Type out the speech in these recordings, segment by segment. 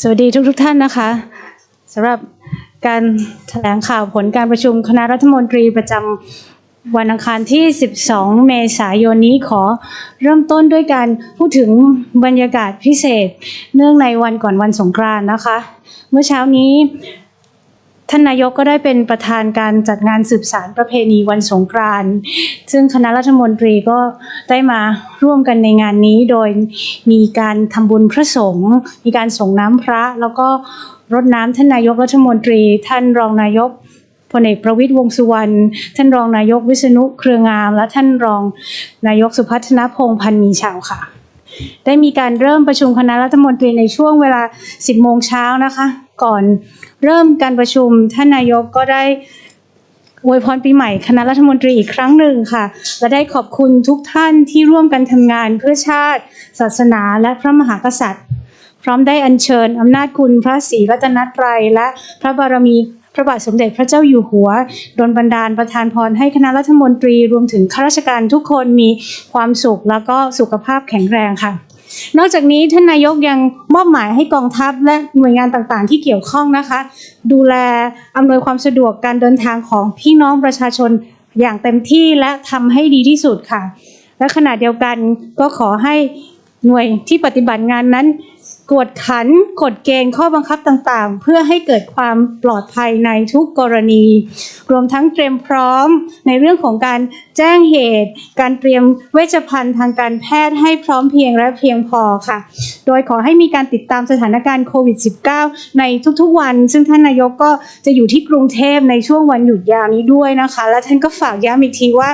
สวัสดีทุกทุกท่านนะคะสำหรับการแถลงข่าวผลการประชุมคณะรัฐมนตรีประจำวันอังคารที่ 12 เมษายนนี้ขอเริ่มต้นด้วยการพูดถึงบรรยากาศพิเศษ เนื่องในวันก่อนวันสงกรานต์นะคะ เมื่อเช้านี้ ท่านนายกก็ได้เป็นประธานการจัดงานสืบสารประเพณีวันสงกรานต์ซึ่งคณะรัฐมนตรีก็ได้มาร่วมกันในงานนี้โดยมีการทำบุญพระสงฆ์มีการส่งน้ำพระ แล้วก็รดน้ำท่านนายกรัฐมนตรี ท่านรองนายกพลเอกประวิตรวงษ์สุวรรณ ท่านรองนายกวิษณุเครืองาม และท่านรองนายกสุพัฒนพงษ์พันธ์มีชาวค่ะ ได้มีการเริ่มประชุมคณะรัฐมนตรีในช่วงเวลา 10 โมงเช้านะคะ ก่อน เริ่มการประชุมท่านนายกก็ได้อวยพรปีใหม่คณะรัฐมนตรีอีกครั้งหนึ่งค่ะ และได้ขอบคุณทุกท่านที่ร่วมกันทำงานเพื่อชาติ ศาสนาและพระมหากษัตริย์ พร้อมได้อัญเชิญอำนาจคุณพระศรีรัตนตรัยและพระบารมีพระบาทสมเด็จพระเจ้าอยู่หัวดลบันดาลประทานพรให้คณะรัฐมนตรีรวมถึงข้าราชการทุกคนมีความสุขแล้วก็สุขภาพแข็งแรงค่ะ นอกจากนี้ท่านนายกยังมอบหมายให้กองทัพและหน่วยงานต่างๆ ที่เกี่ยวข้องนะคะ ดูแลอำนวยความสะดวกการเดินทางของพี่น้องประชาชนอย่างเต็มที่และทำให้ดีที่สุดค่ะ และขณะเดียวกันก็ขอให้หน่วยที่ปฏิบัติงานนั้น กวดขันกฎเกณฑ์ข้อบังคับต่างๆ เพื่อให้เกิดความปลอดภัยในทุกกรณี รวมทั้งเตรียมพร้อมในเรื่องของการแจ้งเหตุ การเตรียมเวชภัณฑ์ทางการแพทย์ให้พร้อมเพียงและเพียงพอค่ะ โดยขอให้มีการติดตามสถานการณ์โควิด -19 ในทุกๆวัน ซึ่งท่านนายกก็จะอยู่ที่กรุงเทพในช่วงวันหยุดยาวนี้ด้วยนะคะ และท่านก็ฝากย้ำอีกทีว่า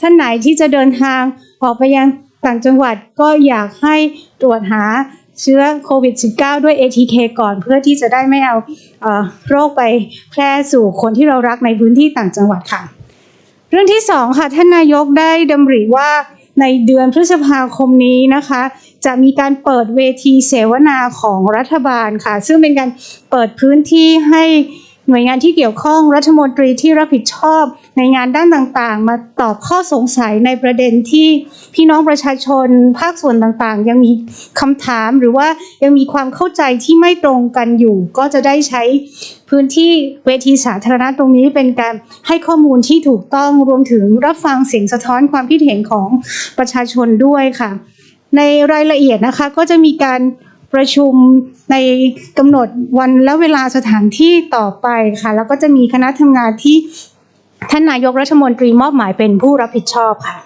ท่านไหนที่จะเดินทางออกไปยังต่างจังหวัดก็อยากให้ตรวจหา เชื้อโควิด -19 ด้วย ATK ก่อนเพื่อที่จะได้ไม่เอาโรคไปแพร่สู่คนที่เรารักในพื้นที่ต่างจังหวัดค่ะ เรื่องที่สองค่ะท่านนายกได้ดำริว่าในเดือนพฤษภาคมนี้นะคะ จะมีการเปิดเวทีเสวนาของรัฐบาลค่ะ ซึ่งเป็นการเปิดพื้นที่ให้ หน่วยงานที่เกี่ยวข้องรัฐมนตรีที่รับผิดชอบในงานด้านต่างๆ มาตอบข้อสงสัยในประเด็นที่พี่น้องประชาชนภาคส่วนต่างๆ ยังมีคำถามหรือว่ายังมีความเข้าใจที่ไม่ตรงกันอยู่ ก็จะได้ใช้พื้นที่เวทีสาธารณะตรงนี้เป็นการให้ข้อมูลที่ถูกต้องรวมถึงรับฟังเสียงสะท้อนความคิดเห็นของประชาชนด้วยค่ะ ในรายละเอียดนะคะก็จะมีการ ประชุมในกำหนดวันและเวลาสถานที่ต่อไปค่ะ แล้วก็จะมีคณะทำงานที่ท่านนายกรัฐมนตรีมอบหมายเป็นผู้รับผิดชอบค่ะ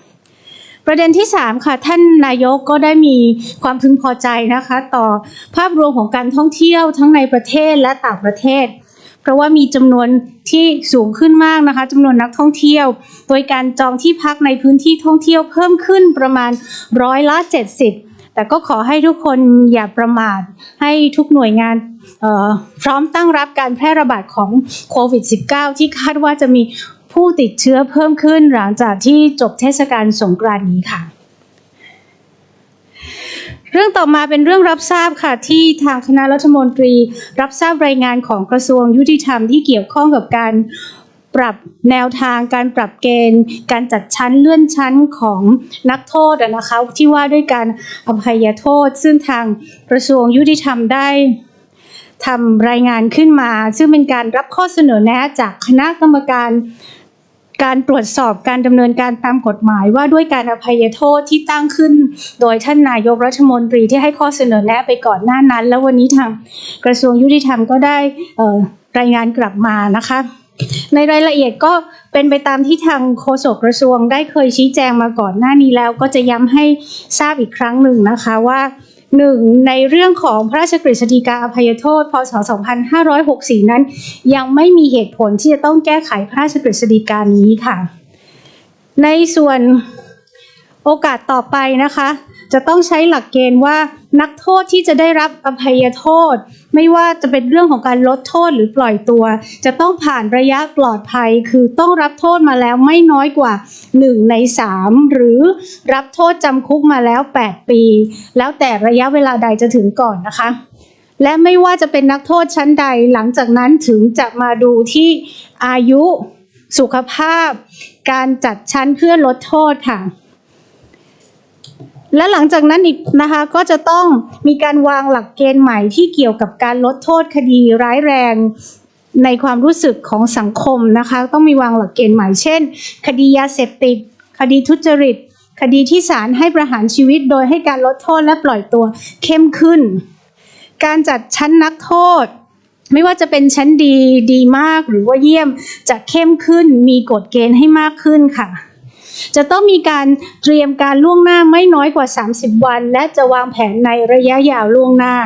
ประเด็นที่ 3 ค่ะ ท่านนายกก็ได้มีความพึงพอใจนะคะ ต่อภาพรวมของการท่องเที่ยวทั้งในประเทศและต่างประเทศ เพราะว่ามีจำนวนที่สูงขึ้นมากนะคะจำนวนนักท่องเที่ยว โดยการจองที่พักในพื้นที่ท่องเที่ยวเพิ่มขึ้นประมาณร้อยละ 70 แต่ก็ขอให้ทุกคนอย่าประมาทให้ทุกหน่วยงานพร้อมตั้งรับการแพร่ระบาดของโควิด -19 ที่คาดว่าจะมีผู้ติดเชื้อเพิ่มขึ้นหลังจากที่จบเทศกาลสงกรานต์นี้ค่ะ เรื่องต่อมาเป็นเรื่องรับทราบค่ะที่ทางคณะรัฐมนตรี รับทราบรายงานของกระทรวงยุติธรรมที่เกี่ยวข้องกับการ ปรับแนวทางการปรับเกณฑ์ การจัดชั้นเลื่อนชั้นของนักโทษนะคะที่ว่าด้วยการอภัยโทษ ซึ่งทางกระทรวงยุติธรรมได้ทำรายงานขึ้นมา ซึ่งเป็นการรับข้อเสนอแนะจากคณะกรรมการการตรวจสอบการดำเนินการตามกฎหมายว่าด้วยการอภัยโทษที่ตั้งขึ้น โดยท่านนายกรัฐมนตรีที่ให้ข้อเสนอแนะไปก่อนหน้านั้น แล้ววันนี้ทางกระทรวงยุติธรรมก็ได้รายงานกลับมานะคะ ในรายละเอียดก็เป็นไปตามที่ทางโฆษกกระทรวงได้เคยชี้แจงมาก่อนหน้านี้แล้ว ก็จะย้ำให้ทราบอีกครั้งหนึ่งนะคะว่าหนึ่งในเรื่องของพระราชกฤษฎีกาอภัยโทษ พศ 2564 นั้น ยังไม่มีเหตุผลที่จะต้องแก้ไขพระราชกฤษฎีกานี้ค่ะ ในส่วน โอกาสต่อไปนะคะ จะต้องใช้หลักเกณฑ์ว่านักโทษที่จะได้รับอภัยโทษ ไม่ว่าจะเป็นเรื่องของการลดโทษหรือปล่อยตัว จะต้องผ่านระยะปลอดภัย คือต้องรับโทษมาแล้วไม่น้อยกว่า 1 ใน 3 หรือรับโทษจำคุกมาแล้ว 8 ปี แล้วแต่ระยะเวลาใดจะถึงก่อนนะคะและไม่ว่าจะเป็นนักโทษชั้นใดหลังจากนั้นถึงจะมาดูที่อายุสุขภาพ การจัดชั้นเพื่อลดโทษค่ะ และหลังจากนั้นอีกนะคะก็จะต้องมีการวางหลักเกณฑ์ใหม่ที่เกี่ยวกับการลดโทษคดีร้ายแรงในความรู้สึกของสังคมนะคะ ต้องมีวางหลักเกณฑ์ใหม่เช่น คดียาเสพติด คดีทุจริต คดีที่ศาลให้ประหารชีวิตโดยให้การลดโทษและปล่อยตัวเข้มขึ้น การจัดชั้นนักโทษ ไม่ว่าจะเป็นชั้นดีดีมากหรือว่าเยี่ยมจะเข้มขึ้นมีกฎเกณฑ์ให้มากขึ้นค่ะ จะต้องมีการเตรียมการล่วงหน้าไม่น้อยกว่า 30 วัน และจะวางแผนในระยะยาวล่วงหน้า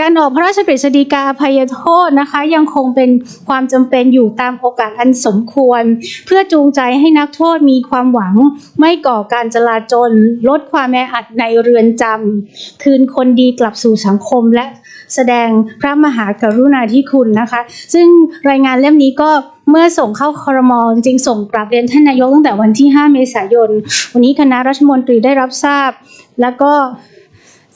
การออกพระราชกฤษฎีกาอภัยโทษนะคะ ยังคงเป็นความจำเป็นอยู่ตามโอกาสอันสมควร เพื่อจูงใจให้นักโทษมีความหวัง ไม่ก่อการจลาจล ลดความแออัดในเรือนจำคืนคนดีกลับสู่สังคมและ แสดงพระมหากรุณาธิคุณนะคะ ซึ่งรายงานเล่มนี้ก็เมื่อส่งเข้าคอรมอจริงส่งกลับเรียนท่านนายกตั้งแต่วันที่ 5 เมษายน วันนี้คณะรัฐมนตรีได้รับทราบ แล้วก็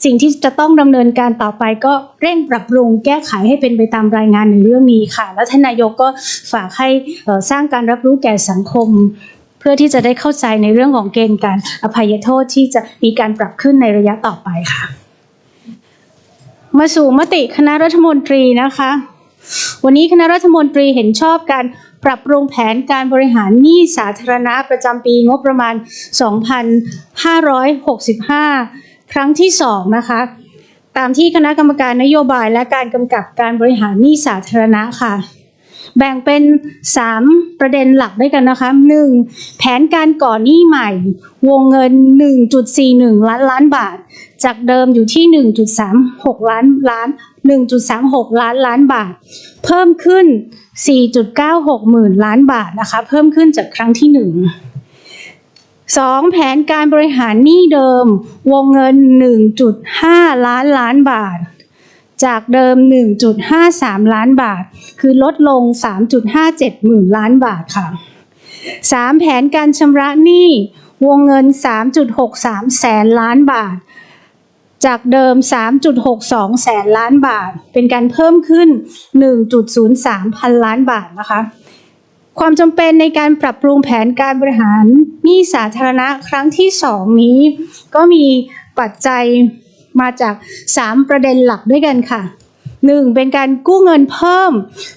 สิ่งที่จะต้องดำเนินการต่อไปก็เร่งปรับปรุงแก้ไขให้เป็นไปตามรายงานในเรื่องนี้ค่ะ แล้วท่านนายกก็ฝากให้สร้างการรับรู้แก่สังคม เพื่อที่จะได้เข้าใจในเรื่องของเกณฑ์การอภัยโทษที่จะมีการปรับขึ้นในระยะต่อไปค่ะ มาสู่มติคณะรัฐมนตรีนะคะ วันนี้คณะรัฐมนตรีเห็นชอบการปรับปรุงแผนการบริหารหนี้สาธารณะประจำปีงบประมาณ 2,565 ครั้งที่ 2 นะคะ ตามที่คณะกรรมการนโยบายและการกำกับการบริหารหนี้สาธารณะค่ะแบ่งเป็น 3 ประเด็นหลักด้วยกันนะคะ 1. แผนการก่อหนี้ใหม่ วงเงิน 1.41 ล้านล้านบาท จากเดิมอยู่ที่ 1.36 ล้านล้าน 1.36 ล้านล้านบาท เพิ่มขึ้น 4.96 หมื่นล้านบาทนะคะ เพิ่มขึ้นจากครั้งที่ 1 2. แผนการบริหารหนี้เดิมวงเงิน 1.5 ล้านล้านบาท จากเดิม 1.53 ล้านบาท คือลดลง 3.57 หมื่นล้านบาทค่ะ 3. แผนการชำระหนี้วงเงิน 3.63 แสนล้านบาท จากเดิม 3.62 แสนล้านบาท เป็นการเพิ่มขึ้น 1.03 พันล้านบาทนะคะ ความจำเป็นในการปรับปรุงแผนการบริหารหนี้สาธารณะครั้งที่ 2 นี้ ก็มีปัจจัยมาจาก 3 ประเด็นหลักด้วยกันค่ะ 1. เป็นการกู้เงินเพิ่ม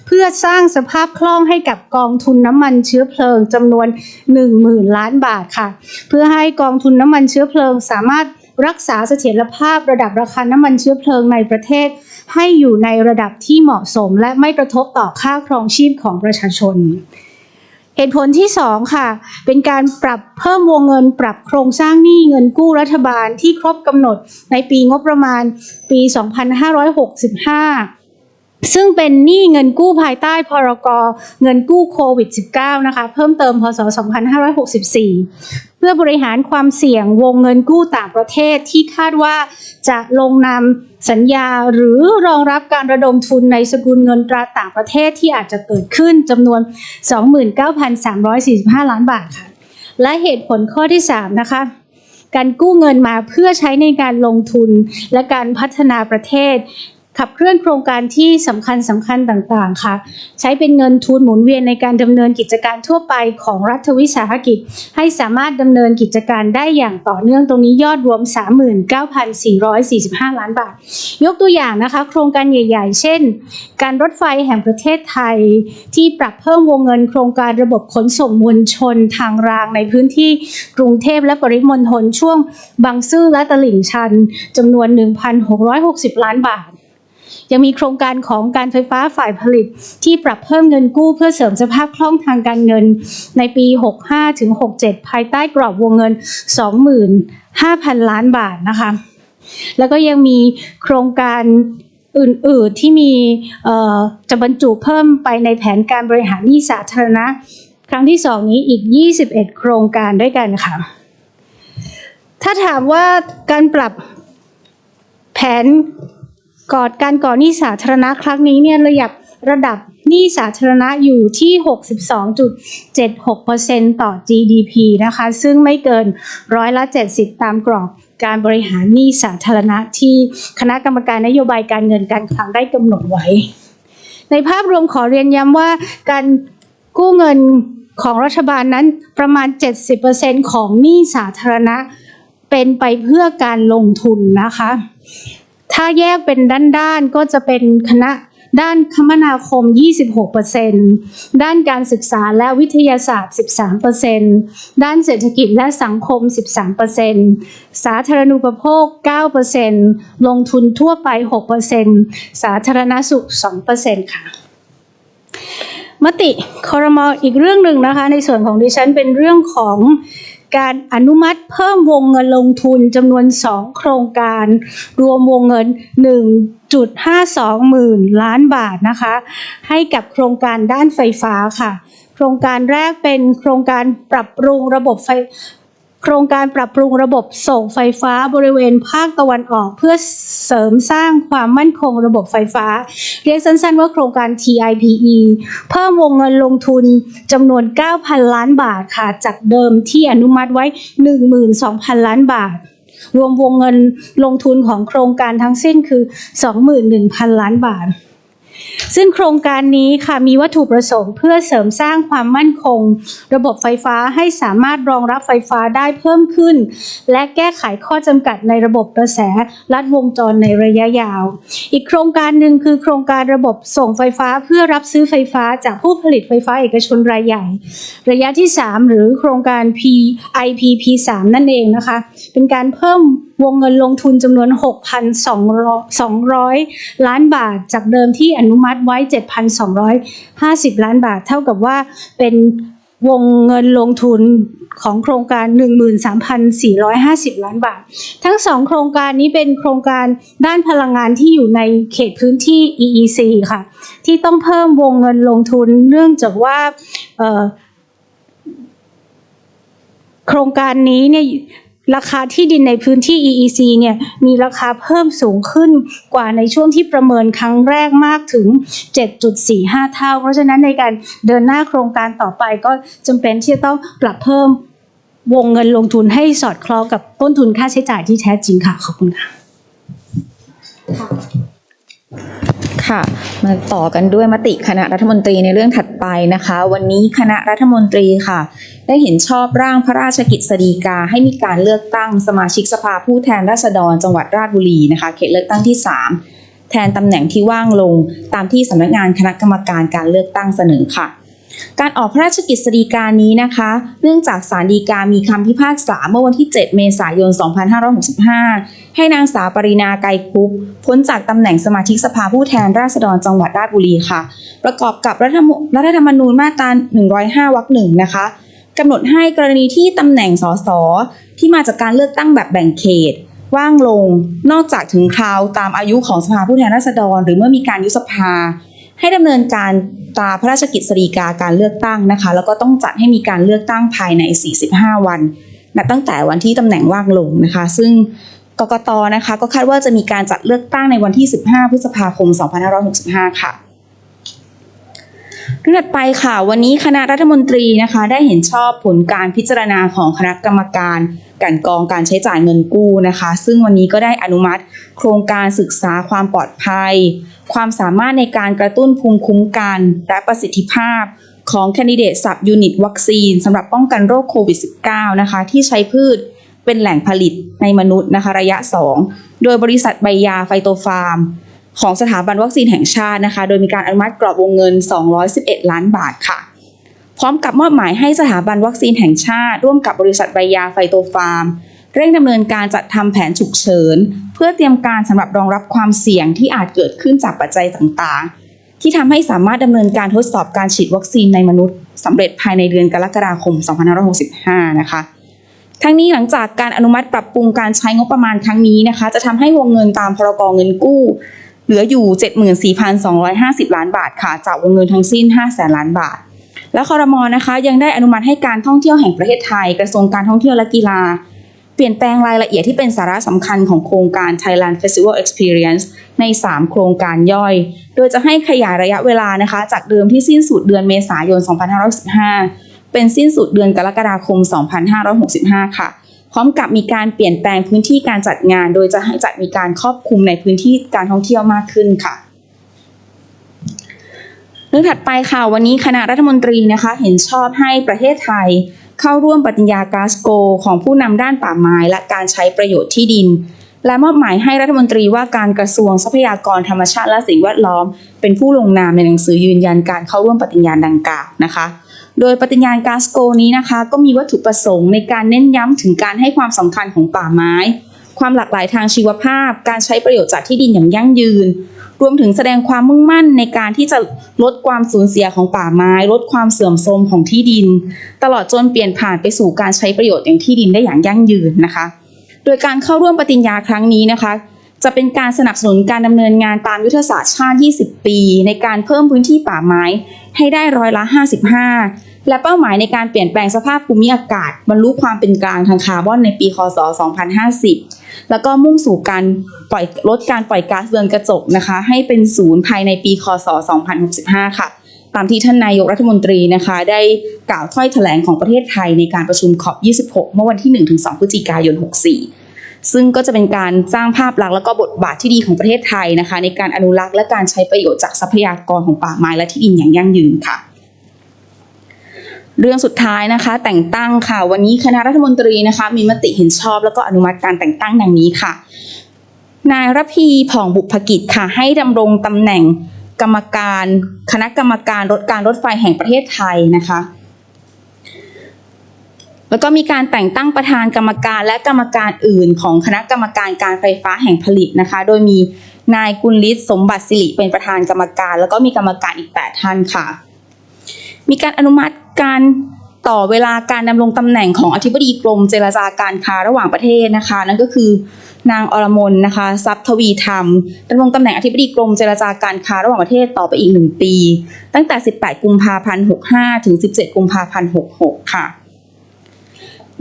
เพื่อสร้างสภาพคล่องให้กับกองทุนน้ำมันเชื้อเพลิงจำนวน 10,000 ล้านบาทค่ะ เพื่อให้กองทุนน้ำมันเชื้อเพลิงสามารถ รักษาเสถียรภาพระดับราคาน้ำมันเชื้อเพลิงในประเทศ ให้อยู่ในระดับที่เหมาะสม และไม่กระทบต่อค่าครองชีพของประชาชนเหตุผลที่ 2 ค่ะ เป็นการปรับเพิ่มวงเงินปรับโครงสร้างหนี้เงินกู้รัฐบาลที่ครบกำหนดในปีงบประมาณปี 2565 ซึ่งเป็นหนี้เงินกู้ภายใต้พรกเงินกู้โควิด -19 นะคะ เพิ่มเติมพศ 2564 เพื่อบริหารความเสี่ยงวงเงินกู้ต่างประเทศที่คาดว่าจะลงนามสัญญาหรือรองรับการระดมทุนในสกุลเงินตราต่างประเทศที่อาจจะเกิดขึ้นจำนวน 29,345 ล้านบาทค่ะ และเหตุผลข้อที่ 3 นะคะการกู้เงินมาเพื่อใช้ในการลงทุนและการพัฒนาประเทศ ขับเคลื่อนโครงการที่สำคัญสำคัญต่างๆ ค่ะ ใช้เป็นเงินทุนหมุนเวียนในการดำเนินกิจการทั่วไปของรัฐวิสาหกิจ ให้สามารถดำเนินกิจการได้อย่างต่อเนื่องตรงนี้ยอดรวม 39,445 ล้านบาท ยกตัวอย่างนะคะ โครงการใหญ่ ๆ เช่น การรถไฟแห่งประเทศไทย ที่ปรับเพิ่มวงเงินโครงการระบบขนส่งมวลชนทางรางในพื้นที่กรุงเทพและปริมณฑลช่วงบางซื่อและตลิ่งชันจำนวน 1,660 ล้านบาท ยังมีโครงการของการไฟฟ้าฝ่ายผลิต ที่ปรับเพิ่มเงินกู้เพื่อเสริมสภาพคล่องทางการเงิน ในปี 65ถึง67 ภายใต้กรอบวงเงิน 25,000 ล้านบาทนะคะ แล้วก็ยังมีโครงการอื่น ๆ ที่มีจะบรรจุเพิ่มไปในแผนการบริหารหนี้สาธารณะ ครั้งที่สองนี้อีก 21 โครงการด้วยกันค่ะ ถ้าถามว่าการปรับแผน กอดการก่อหนี้สาธารณะครั้งนี้เนี่ยระดับระดับหนี้สาธารณะอยู่ที่ 62.76%ต่อ GDP นะคะ ซึ่งไม่เกินร้อยละ 70 ตามกรอบการบริหารหนี้สาธารณะที่คณะกรรมการนโยบายการเงินการคลังได้กำหนดไว้ ในภาพรวมขอเรียนย้ำว่าการกู้เงินของรัฐบาลนั้นประมาณ 70%ของหนี้สาธารณะเป็นไปเพื่อการลงทุนนะคะ ถ้าแยกเป็นด้านๆก็จะเป็นคณะด้านคมนาคม 26%ด้านการศึกษาและวิทยาศาสตร์ 13%ด้านเศรษฐกิจและสังคม 13%สาธารณูปโภค 9%ลงทุนทั่วไป 6%สาธารณสุข 2%ค่ะ มติคอรมออีกเรื่องหนึ่งนะคะ ในส่วนของดิฉันเป็นเรื่องของการอนุมัติ เพิ่มวงเงินลงทุนจำนวน 2 โครงการ รวมวงเงิน 1.52 หมื่นล้านบาทนะคะ ให้กับโครงการด้านไฟฟ้าค่ะ โครงการแรกเป็นโครงการปรับปรุงระบบไฟ โครงการปรับปรุงระบบส่งไฟฟ้าบริเวณภาคตะวันออก เพื่อเสริมสร้างความมั่นคงระบบไฟฟ้า เรียกสั้นๆว่าโครงการ TIPE เพิ่มวงเงินลงทุนจำนวน 9,000 ล้านบาทค่ะ จากเดิมที่อนุมัติไว้ 12,000 ล้านบาท รวมวงเงินลงทุนของโครงการทั้งสิ้นคือ 21,000 ล้านบาท ซึ่งโครงการนี้ค่ะมีวัตถุประสงค์เพื่อเสริมสร้างความมั่นคง ระบบไฟฟ้าให้สามารถรองรับไฟฟ้าได้เพิ่มขึ้น และแก้ไขข้อจำกัดในระบบกระแสลัดวงจรในระยะยาว อีกโครงการหนึ่งคือโครงการระบบส่งไฟฟ้าเพื่อรับซื้อไฟฟ้าจากผู้ผลิตไฟฟ้าเอกชนรายใหญ่ ระยะที่ 3 หรือโครงการ P IPP3 นั่นเองนะคะ เป็นการเพิ่ม วงเงินลงทุนจำนวน 6,200 ล้านบาท จากเดิมที่อนุมัติไว้ 7,250 ล้านบาท เท่ากับว่าเป็นวงเงินลงทุนของโครงการ 13,450 ล้านบาท ทั้งสองโครงการนี้เป็นโครงการด้านพลังงานที่อยู่ในเขตพื้นที่ EEC ค่ะ ที่ต้องเพิ่มวงเงินลงทุนเนื่องจากว่าโครงการนี้เนี่ย ราคาที่ดินในพื้นที่ EEC เนี่ยมีราคาเพิ่มสูงขึ้นกว่าในช่วงที่ประเมินครั้งแรกมากถึง 7.45 เท่า เพราะฉะนั้นในการเดินหน้าโครงการต่อไปก็จำเป็นที่จะต้องปรับเพิ่มวงเงินลงทุนให้สอดคล้องกับต้นทุนค่าใช้จ่ายที่แท้จริงค่ะ ขอบคุณค่ะ ค่ะมาต่อกันด้วยมติคณะรัฐมนตรีในเรื่องถัดไปนะคะ วันนี้คณะรัฐมนตรีค่ะ ได้เห็นชอบร่างพระราชกิจสีกาให้มีการเลือกตั้งสมาชิกสภาผู้แทนราษฎรจังหวัดราชบุรีนะคะ เขตเลือกตั้งที่ 3 แทนตำแหน่งที่ว่างลงตามที่สำนักงานคณะกรรมการการเลือกตั้งเสนอค่ะ การออกพระราชกิจสีกานี้นะคะ เนื่องจากศาลฎีกามีคำพิพากษาเมื่อวันที่ 7 เมษายน 2565 ให้นางสาวปรินาไกรคุปพ้นจากตำแหน่งสมาชิกสภาผู้แทนราษฎรจังหวัดราชบุรีค่ะ ประกอบกับรัฐธรรมรัฐธรรมนูญมาตรา 105 วรรคหนึ่งนะคะกำหนดให้กรณีที่ตำแหน่งสสที่มาจากการเลือกตั้งแบบแบ่งเขต ว่างลง นอกจากถึงคราวตามอายุของสภาผู้แทนราษฎร หรือเมื่อมีการยุบสภา ให้ดำเนินการ ตามพระราชกิจสีกาการเลือกตั้งนะคะ แล้วก็ต้องจัดให้มีการเลือกตั้งภายใน 45 วันนับตั้งแต่วันที่ตำแหน่งว่างลงนะคะ ซึ่งกกตนะคะก็คาดว่าจะมีการจัดเลือกตั้งในวันที่ 15 พฤษภาคม 2565 ค่ะเรื่องถัดไปค่ะ วันนี้คณะรัฐมนตรีนะคะ ได้เห็นชอบผลการพิจารณาของคณะกรรมการ กันกองการใช้จ่ายเงินกู้นะคะ ซึ่งวันนี้ก็ได้อนุมัติ โครงการศึกษาความปลอดภัย ความสามารถในการกระตุ้นภูมิคุ้มกัน และประสิทธิภาพของแคนดิเดตสับยูนิตวัคซีนสำหรับป้องกันโรคโควิด -19 นะคะ ที่ใช้พืชเป็นแหล่งผลิตในมนุษย์นะคะระยะ 2 โดยบริษัทใบยาไฟโตฟาร์ม ของสถาบันวัคซีนแห่งชาตินะคะ โดยมีการอนุมัติกรอบวงเงิน 211 ล้านบาทค่ะ พร้อมกับมอบหมายให้สถาบันวัคซีนแห่งชาติ ร่วมกับบริษัทใบยาไฟโตฟาร์ม เร่งดำเนินการจัดทำแผนฉุกเฉิน เพื่อเตรียมการสำหรับรองรับความเสี่ยงที่อาจเกิดขึ้นจากปัจจัยต่างๆ ที่ทำให้สามารถดำเนินการทดสอบการฉีดวัคซีนในมนุษย์สำเร็จภายในเดือนกรกฎาคม 2565 นะคะทั้งนี้หลังจากการอนุมัติปรับปรุงการใช้งบประมาณครั้งนี้นะคะ จะทำให้วงเงินตามพรกองเงินกู้ เหลืออยู่ 74,250 ล้านบาทค่ะ จากวงเงินทั้งสิ้น 5 แสนล้านบาท และคอรมอนะคะยังได้อนุมัติให้การท่องเที่ยวแห่งประเทศไทย กระทรวงการท่องเที่ยวและกีฬา เปลี่ยนแปลงรายละเอียดที่เป็นสาระสำคัญของโครงการ Thailand Festival Experience ใน 3 โครงการย่อย โดยจะให้ขยายระยะเวลานะคะ จากเดิมที่สิ้นสุดเดือนเมษายน 2515 เป็นสิ้นสุดเดือนกรกฎาคม 2565 ค่ะ พร้อมกับมีการเปลี่ยนแปลงพื้นที่การจัดงาน โดยจะให้จัดมีการครอบคลุมในพื้นที่การท่องเที่ยวมากขึ้นค่ะ เรื่องถัดไปค่ะวันนี้คณะรัฐมนตรีนะคะเห็นชอบให้ประเทศไทย เข้าร่วมปฏิญญากาสโก ของผู้นำด้านป่าไม้และการใช้ประโยชน์ที่ดิน และมอบหมายให้รัฐมนตรีว่าการกระทรวงทรัพยากรธรรมชาติและสิ่งแวดล้อม เป็นผู้ลงนามในหนังสือยืนยันการเข้าร่วมปฏิญญาดังกล่าวนะคะโดยปฏิญญากาสโกนี้นะคะ ก็มีวัตถุประสงค์ในการเน้นย้ำถึงการให้ความสำคัญของป่าไม้ ความหลากหลายทางชีวภาพ การใช้ประโยชน์จากที่ดินอย่างยั่งยืน รวมถึงแสดงความมุ่งมั่นในการที่จะลดความสูญเสียของป่าไม้ ลดความเสื่อมโทรมของที่ดิน ตลอดจนเปลี่ยนผ่านไปสู่การใช้ประโยชน์อย่างที่ดินได้อย่างยั่งยืนนะคะ โดยการเข้าร่วมปฏิญญาครั้งนี้นะคะจะเป็นการสนับสนุนการดำเนินงานตามยุทธศาสตร์ชาติ 20 ปี ในการเพิ่มพื้นที่ป่าไม้ ให้ได้ร้อยละ 55 และเป้าหมายในการเปลี่ยนแปลงสภาพภูมิอากาศบรรลุความเป็นกลางทางคาร์บอนในปี คศ2050 แล้วก็มุ่งสู่การปล่อยลดการปล่อยก๊าซเรือนกระจกนะคะ ให้เป็นศูนย์ภายในปีคศ 2065 ค่ะ ตามที่ท่านนายกรัฐมนตรีนะคะ ได้กล่าวถ้อยแถลงของประเทศไทยในการประชุมขอบ 26 เมื่อวันที่ 1-2 พฤศจิกายน 64ซึ่งก็จะเป็นการสร้างภาพลักษณ์และก็บทบาทที่ดีของประเทศไทยนะคะ ในการอนุรักษ์และการใช้ประโยชน์จากทรัพยากรของป่าไม้และที่ดินอย่างยั่งยืนค่ะ เรื่องสุดท้ายนะคะ แต่งตั้งค่ะ วันนี้คณะรัฐมนตรีนะคะ มีมติเห็นชอบแล้วก็อนุมัติการแต่งตั้งดังนี้ค่ะ นายรพีผ่องบุพกิจค่ะ ให้ดำรงตำแหน่งกรรมการคณะกรรมการรถการรถไฟแห่งประเทศไทยนะคะแล้วก็มีการแต่งตั้งประธานกรรมการและกรรมการอื่น ของคณะกรรมการการไฟฟ้าแห่งผลิตนะคะ โดยมีนายกุลฤทธิ์สมบัติสิริเป็นประธานกรรมการ แล้วก็มีกรรมการอีก 8 ท่านค่ะ มีการอนุมัติการต่อเวลาการดำรงตำแหน่งของอธิบดีกรมเจรจาการค้าระหว่างประเทศนะคะ นั่นก็คือนางอรมนนะคะทรัพย์ทวีธรรมดำรงตำแหน่งอธิบดีกรมเจรจาการค้าระหว่างประเทศต่อไปอีกหนึ่งปี ตั้งแต่ 18 กุมภาพันธ์ 65 ถึง 17 กุมภาพันธ์ 66 ค่ะ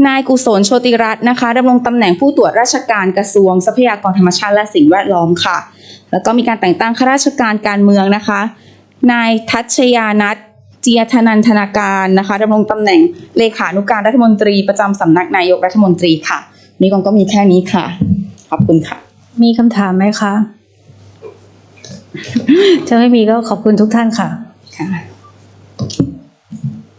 นายกุศลโชติรัตน์นะคะดำรงตำแหน่งผู้ตรวจราชการกระทรวงทรัพยากรธรรมชาติและสิ่งแวดล้อมค่ะ แล้วก็มีการแต่งตั้งข้าราชการการเมืองนะคะ นายทัชยานัท เจียธนันทนาการนะคะดำรงตำแหน่งเลขานุการรัฐมนตรีประจำสำนักนายกรัฐมนตรีค่ะ นี่กองก็มีแค่นี้ค่ะ ขอบคุณค่ะ มีคำถามไหมคะจะไม่มีก็ขอบคุณทุกท่านค่ะค่ะ